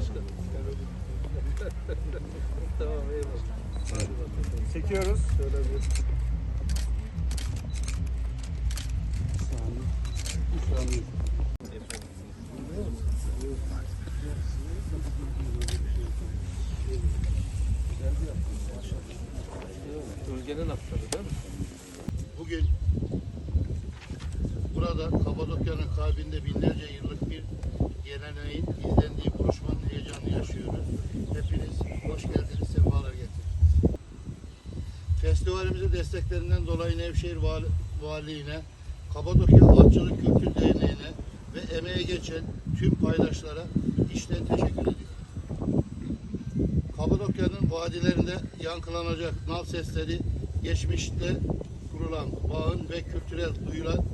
başkanım. tamam eyvallah. Hadi bakalım. Çekiyoruz. Şöyle bir Bölgenin atları değil mi? Bugün burada Kapadokya'nın kalbinde binlerce yıllık bir geleneğin izlendiği buluşmanın yaşıyoruz. Hepiniz hoş geldiniz, sefalar getirdiniz. Festivalimizi desteklerinden dolayı Nevşehir Vali, Valiliğine, Kapadokya Atçılık Kültür Derneği'ne ve emeğe geçen tüm paydaşlara içten teşekkür ediyorum. Kapadokya'nın vadilerinde yankılanacak nal sesleri geçmişte kurulan bağın ve kültürel duyulan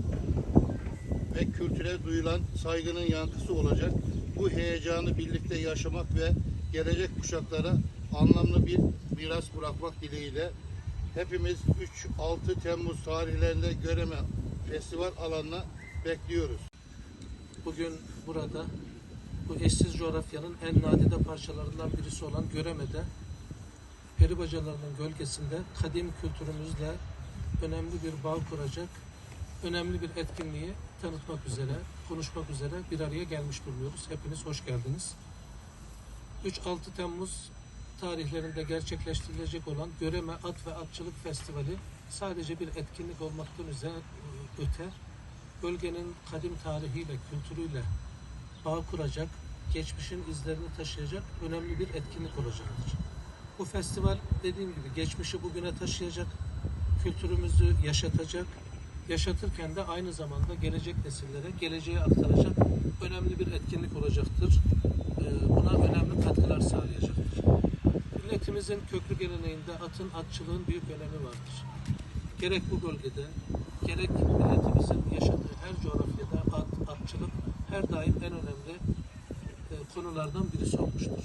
ve kültüre duyulan saygının yankısı olacak. Bu heyecanı birlikte yaşamak ve gelecek kuşaklara anlamlı bir miras bırakmak dileğiyle hepimiz 3-6 Temmuz tarihlerinde Göreme Festival alanına bekliyoruz. Bugün burada bu eşsiz coğrafyanın en nadide parçalarından birisi olan Göreme'de peribacalarının gölgesinde kadim kültürümüzle önemli bir bağ kuracak, önemli bir etkinliği tanıtmak üzere, konuşmak üzere bir araya gelmiş bulunuyoruz. Hepiniz hoş geldiniz. 3-6 Temmuz tarihlerinde gerçekleştirilecek olan Göreme At ve Atçılık Festivali sadece bir etkinlik olmaktan üzere öte, bölgenin kadim tarihiyle, kültürüyle bağ kuracak, geçmişin izlerini taşıyacak önemli bir etkinlik olacaktır. Bu festival dediğim gibi geçmişi bugüne taşıyacak, kültürümüzü yaşatacak, yaşatırken de aynı zamanda gelecek nesillere, geleceğe aktaracak önemli bir etkinlik olacaktır. Ee, Buna önemli katkılar sağlayacaktır. Milletimizin köklü geleneğinde atın, atçılığın büyük önemi vardır. Gerek bu bölgede, gerek milletimizin yaşadığı her coğrafyada at, atçılık her daim en önemli e, konulardan birisi olmuştur.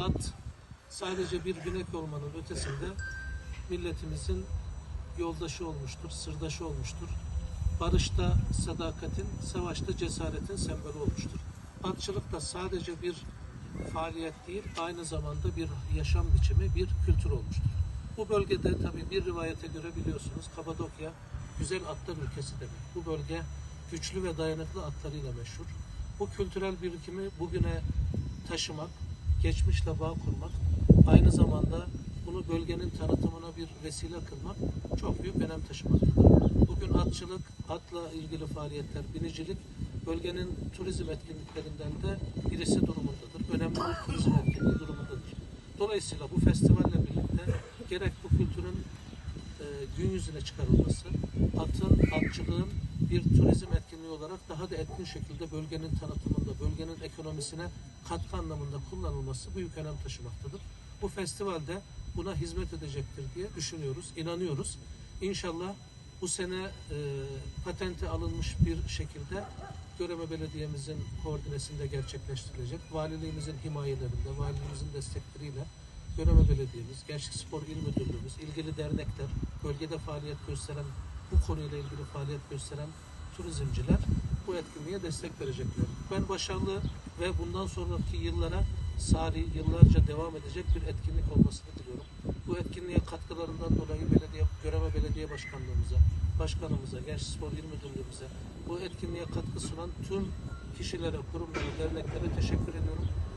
At sadece bir binek olmanın ötesinde milletimizin yoldaşı olmuştur, sırdaşı olmuştur. Barışta sadakatin, savaşta cesaretin sembolü olmuştur. Atçılık da sadece bir faaliyet değil, aynı zamanda bir yaşam biçimi, bir kültür olmuştur. Bu bölgede tabii bir rivayete göre biliyorsunuz Kapadokya güzel atlar ülkesi demek. Bu bölge güçlü ve dayanıklı atlarıyla meşhur. Bu kültürel birikimi bugüne taşımak, geçmişle bağ kurmak, aynı zamanda bunu bölgenin tanıtımına bir vesile kılmak çok büyük önem taşımaktadır. Bugün atçılık, atla ilgili faaliyetler, binicilik bölgenin turizm etkinliklerinden de birisi durumundadır. Önemli bir turizm etkinliği durumundadır. Dolayısıyla bu festivalle birlikte gerek bu kültürün e, gün yüzüne çıkarılması, atın, atçılığın bir turizm etkinliği olarak daha da etkin şekilde bölgenin tanıtımında, bölgenin ekonomisine katkı anlamında kullanılması büyük önem taşımaktadır. Bu festivalde buna hizmet edecektir diye düşünüyoruz, inanıyoruz. İnşallah bu sene e, patente alınmış bir şekilde Göreme Belediye'mizin koordinesinde gerçekleştirilecek. Valiliğimizin himayelerinde, valiliğimizin destekleriyle Göreme Belediye'miz, Gençlik Spor İl Müdürlüğümüz, ilgili dernekler, bölgede faaliyet gösteren, bu konuyla ilgili faaliyet gösteren turizmciler bu etkinliğe destek verecekler. Ben başarılı ve bundan sonraki yıllara sari, yıllarca devam edecek bir etkinlik olmasını diliyorum. Bu etkinliğe katkılarından dolayı belediye, Göreme Belediye Başkanlığımıza, Başkanımıza, Gençlik Spor İl Müdürlüğümüze, bu etkinliğe katkı sunan tüm kişilere, kurumlara, derneklere teşekkür ediyorum.